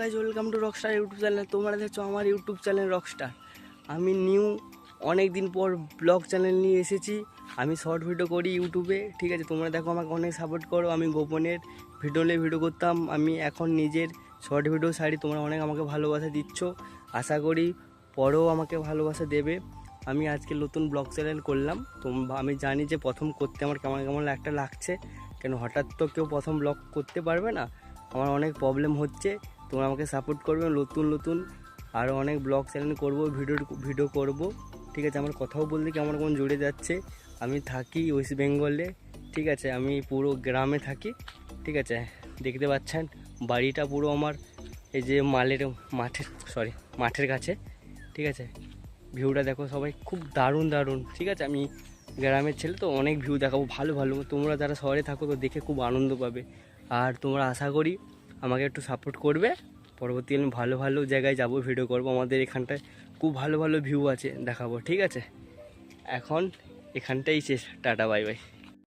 Guys welcome to rockstar YouTube channel তোমরা দেখছ আমার ইউটিউব চ্যানেল রকস্টার আমি নিউ অনেক দিন পর ব্লগ চ্যানেল নিয়ে এসেছি। আমি শর্ট ভিডিও করি ইউটিউবে ঠিক আছে? তোমরা দেখো, আমাকে অনেক সাপোর্ট করো। আমি গোপনের ভিডিও নিয়ে ভিডিও করতাম। আমি এখন নিজের শর্ট ভিডিও ছাড়ি তোমরা অনেক আমাকে ভালোবাসা দিচ্ছ। আশা করি পরেও আমাকে ভালোবাসা দেবে। আমি আজকে নতুন ব্লগ চ্যানেল করলাম। তো আমি জানি যে প্রথম করতে আমার কেমন কেমন একটা লাগছে। কেন হঠাৎ তো কেউ প্রথম ব্লগ করতে পারবে না। আমার অনেক প্রবলেম হচ্ছে। তোমরা আমাকে সাপোর্ট করবে, নতুন নতুন আরও অনেক ব্লগ চ্যানেল করব ভিডিও ভিডিও করব। ঠিক আছে, আমার কথাও বলতে কি আমার কোন জুড়ে যাচ্ছে। আমি থাকি ওয়েস্ট বেঙ্গলে ঠিক আছে, আমি পুরো গ্রামে থাকি, ঠিক আছে। দেখতে পাচ্ছেন, বাড়িটা পুরো আমার এই যে মালের মাঠের সরি মাঠের কাছে, ঠিক আছে। ভিউটা দেখো সবাই, খুব দারুণ দারুণ, ঠিক আছে। আমি গ্রামের ছেলে তো অনেক ভিউ দেখাবো, ভালো ভালো। তোমরা যারা শহরে থাকো তো দেখে খুব আনন্দ পাবে। আর তোমরা আশা করি আমাকে একটু সাপোর্ট করবে। পরবর্তী আমি ভালো ভালো জায়গায় যাব ভিডিও করব। আমাদের এখানটায় খুব ভালো ভালো ভিউ আছে, দেখাবো, ঠিক আছে? এখন এখানটাই শেষ। Tata bye bye